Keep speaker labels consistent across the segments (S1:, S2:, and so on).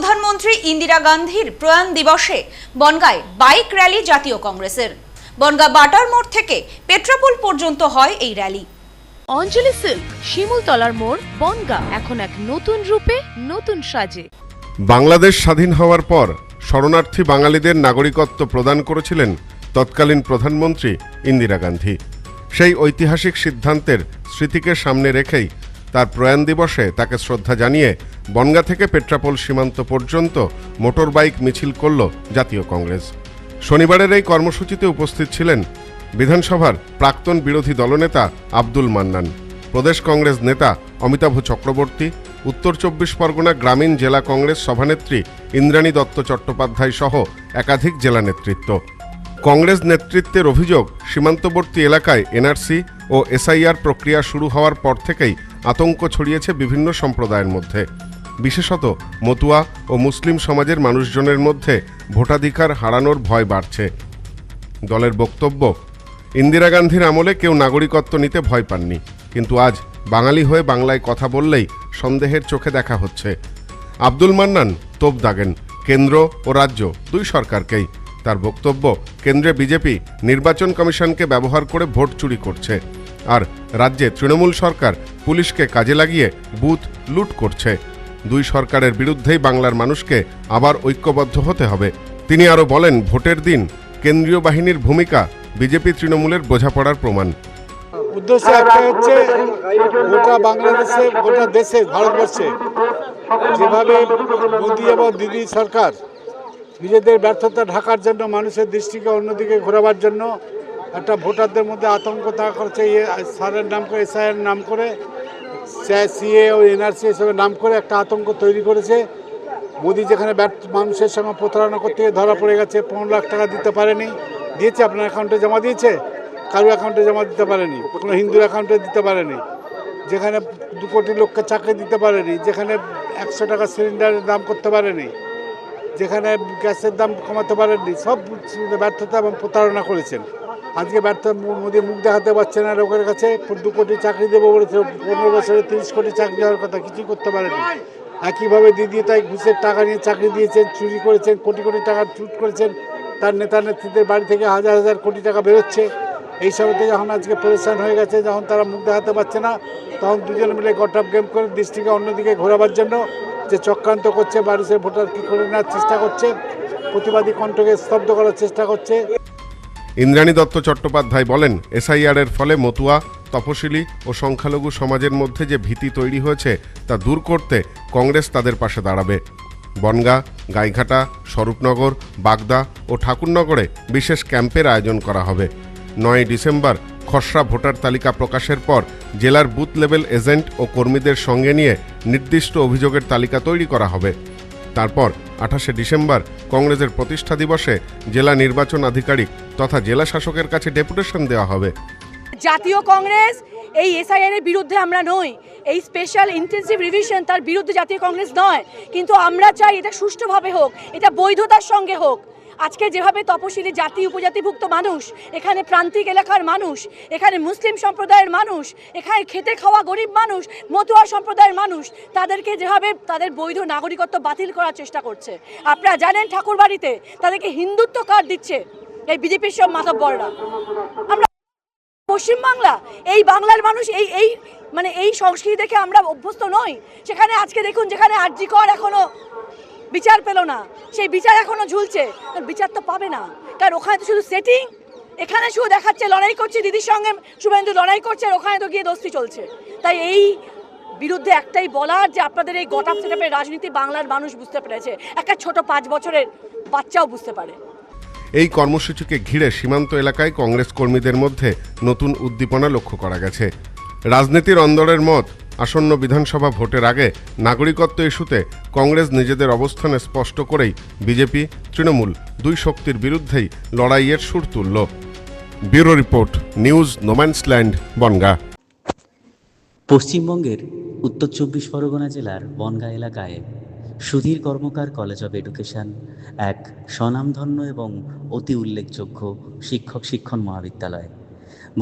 S1: প্রধানমন্ত্রী ইন্দিরা গান্ধীর প্রয়াণ দিবসে বনগায় বাইক র্যালি জাতীয় কংগ্রেসের। বনগা বাটার মোড় থেকে পেট্রাপোল পর্যন্ত হয় এই র্যালি।
S2: অঞ্জলি সিল্ক শিমুলতলার মোড় বনগা এখন এক নতুন রূপে নতুন সাজে।
S3: বাংলাদেশ স্বাধীন হওয়ার পর শরণার্থী বাঙালিদের নাগরিকত্ব প্রদান করেছিলেন তৎকালীন প্রধানমন্ত্রী ইন্দিরা গান্ধী। সেই ঐতিহাসিক সিদ্ধান্তের স্মৃতিকে সামনে রেখেই তার প্রয়াণ দিবসে তাকে শ্রদ্ধা জানিয়ে বনগা থেকে পেট্রাপোল সীমান্ত পর্যন্ত মোটর বাইক মিছিল করল জাতীয় কংগ্রেস। শনিবারের এই কর্মসূচিতে উপস্থিত ছিলেন বিধানসভার প্রাক্তন বিরোধী দলনেতা আব্দুল মান্নান, প্রদেশ কংগ্রেস নেতা অমিতাভ চক্রবর্তী, উত্তর চব্বিশ পরগনা গ্রামীণ জেলা কংগ্রেস সভানেত্রী ইন্দ্রাণী দত্ত চট্টোপাধ্যায় সহ একাধিক জেলা নেতৃত্ব। কংগ্রেস নেতৃত্বের অভিযোগ, সীমান্তবর্তী এলাকায় এনআরসি ও এসআইআর প্রক্রিয়া শুরু হওয়ার পর থেকেই আতঙ্ক ছড়িয়েছে বিভিন্ন সম্প্রদায়ের মধ্যে। বিশেষত মতুয়া ও মুসলিম সমাজের মানুষজনের মধ্যে ভোটাধিকার হারানোর ভয় বাড়ছে। দলের বক্তব্য, ইন্দিরা গান্ধীর আমলে কেউ নাগরিকত্ব নিতে ভয় পাননি, কিন্তু আজ বাঙালি হয়ে বাংলায় কথা বললেই সন্দেহের চোখে দেখা হচ্ছে। আব্দুল মান্নান তোপ দাগেন, কেন্দ্র ও রাজ্য দুই সরকারকেই। তার বক্তব্য, কেন্দ্রে বিজেপি নির্বাচন কমিশনকে ব্যবহার করে ভোট চুরি করছে। আর রাজ্যে তৃণমূল সরকার পুলিশকে কাজে লাগিয়ে বুথ লুট করছে। দুই সরকারের বিরুদ্ধেই বাংলার মানুষকে আবার ঐক্যবদ্ধ হতে হবে। তিনি আরও বলেন, ভোটের দিন কেন্দ্রীয় বাহিনীর ভূমিকা বিজেপি তৃণমূলের বোঝাপড়ার প্রমাণ।
S4: উদ্দেশ্য একটা হচ্ছে, গোটা বাংলাদেশে, গোটা দেশে, ভারতবর্ষে যেভাবে মোদী এবং দিদি সরকার নিজেদের ব্যর্থতা ঢাকার জন্য, মানুষের দৃষ্টিকে অন্যদিকে ঘোরাবার জন্য একটা ভোটারদের মধ্যে আতঙ্ক তারা করছে। সারের নাম করে, এসআইয়ের নাম করে সিএ ও এনআরসি এসবের নাম করে একটা আতঙ্ক তৈরি করেছে। মোদি যেখানে ব্যর্থ, মানুষের সঙ্গে প্রতারণা করতে ধরা পড়ে গেছে, পনেরো লাখ টাকা দিতে পারেনি। দিয়েছে, আপনার অ্যাকাউন্টে জমা দিয়েছে? কারও অ্যাকাউন্টে জমা দিতে পারেনি? কোনো হিন্দুর অ্যাকাউন্টে দিতে পারেনি? যেখানে দু কোটি লোককে চাকরি দিতে পারেনি? যেখানে একশো টাকা সিলিন্ডারের দাম করতে পারেনি? যেখানে গ্যাসের দাম কমাতে পারেননি? সব ব্যর্থতা এবং প্রতারণা করেছেন। আজকে ব্যর্থ মোদী মুখ দেখাতে পারছে না লোকের কাছে। দু কোটি চাকরি দেবো বলেছে। পনেরো বছরে তিরিশ কোটি চাকরি হওয়ার কথা কিছুই করতে পারেনি। একইভাবে দিদি তাই ঘুষের টাকা নিয়ে চাকরি দিয়েছেন, চুরি করেছেন, কোটি কোটি টাকা চুট করেছেন। তার নেতা নেত্রীদের বাড়ি থেকে হাজার হাজার কোটি টাকা বেরোচ্ছে। এই সবেতে যখন আজকে পরিশ্রম হয়ে গেছে, যখন তারা মুখ দেখাতে পারছে না, তখন দুজন মিলে গটআপ গেম করে দৃষ্টিকে অন্যদিকে ঘোরাবার জন্য যে চক্রান্ত করছে মানুষের ভোটার কী করে নেওয়ার চেষ্টা করছে, প্রতিবাদী কণ্ঠকে স্তব্ধ করার চেষ্টা করছে।
S3: ইন্দ্রাণী দত্ত চট্টোপাধ্যায় বলেন এসআইআর এর ফলে মতুয়া, তপশিলি ও সংখ্যালঘু সমাজের মধ্যে যে ভীতি তৈরি হয়েছে তা দূর করতে কংগ্রেস তাদের পাশে দাঁড়াবে। বনগা, গাইঘাটা, স্বরূপনগর, বাগদা ও ঠাকুরনগরে বিশেষ ক্যাম্পের আয়োজন করা হবে। নয় ডিসেম্বর, খসড়া ভোটার তালিকা প্রকাশের পর জেলার বুথ লেভেল এজেন্ট ও কর্মীদের সঙ্গে নিয়ে নির্দিষ্ট অভিযোগের তালিকা তৈরি করা হবে। তারপর আঠাশে ডিসেম্বর কংগ্রেসের প্রতিষ্ঠা দিবসে জেলা নির্বাচন আধিকারিক তথা জেলা শাসকের কাছে ডেপুটেশন দেওয়া হবে।
S5: জাতীয় কংগ্রেস এই এসআইআর এর বিরুদ্ধে আমরা নই। এই স্পেশাল ইন্টেন্সিভ রিভিশন তার বিরুদ্ধে জাতীয় কংগ্রেস নয়। কিন্তু আমরা চাই এটা সুষ্ঠুভাবে হোক, এটা বৈধতার সঙ্গে হোক। আজকে যেভাবে তপশিলি জাতি উপজাতিভুক্ত মানুষ, এখানে প্রান্তিক এলাকার মানুষ, এখানে মুসলিম সম্প্রদায়ের মানুষ, এখানে খেতে খাওয়া গরিব মানুষ, মতুয়া সম্প্রদায়ের মানুষ, তাদেরকে যেভাবে তাদের বৈধ নাগরিকত্ব বাতিল করার চেষ্টা করছে। আপনারা জানেন ঠাকুরবাড়িতে তাদেরকে হিন্দুত্ব কার্ড দিচ্ছে এই বিজেপির সব মাতব্বররা আমরা পশ্চিমবাংলা, এই বাংলার মানুষ, এই এই মানে এই সংস্কৃতি দেখে আমরা অভ্যস্ত নই। সেখানে আজকে দেখুন, যেখানে আরজি কর এখনও বিচার পেল না। সেই বিচার এখনও ঝুলছে। বিচার তো পাবে না। কারণ ওখানে তো শুধু সেটিং এখানে শুধু দেখাচ্ছে, লড়াই করছে দিদির সঙ্গে শুভেন্দু, লড়াই করছে আর ওখানে তো গিয়ে দোস্তি চলছে। তাই এই বিরুদ্ধে একটাই বলার যে আপনাদের এই গটাপ সেটাপের রাজনীতি বাংলার মানুষ বুঝতে পেরেছে। একটা ছোট পাঁচ বছরের বাচ্চাও বুঝতে পারে।
S3: এই কর্মসূচিকে ঘিরে সীমান্ত এলাকায় কংগ্রেস কর্মীদের মধ্যে নতুন উদ্দীপনা লক্ষ্য করা গেছে। রাজনীতির অন্দরের মত আসন্ন বিধানসভা ভোটের আগে নাগরিকত্ব ইস্যুতে কংগ্রেস নিজেদের অবস্থানে স্পষ্ট করেই বিজেপি, তৃণমূল দুই শক্তির বিরুদ্ধেই লড়াইয়ের সুর তুলল। Bureau report, news no man's land Bangaon.
S6: পশ্চিমবঙ্গের উত্তর চব্বিশ পরগনা জেলার বনগা এলাকায় Sudhir Karmakar college of education এক স্বনামধন্য এবং অতি উল্লেখযোগ্য শিক্ষক শিক্ষণ মহাবিদ্যালয়।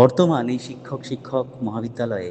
S6: বর্তমান এই শিক্ষক শিক্ষক মহাবিদ্যালয়ে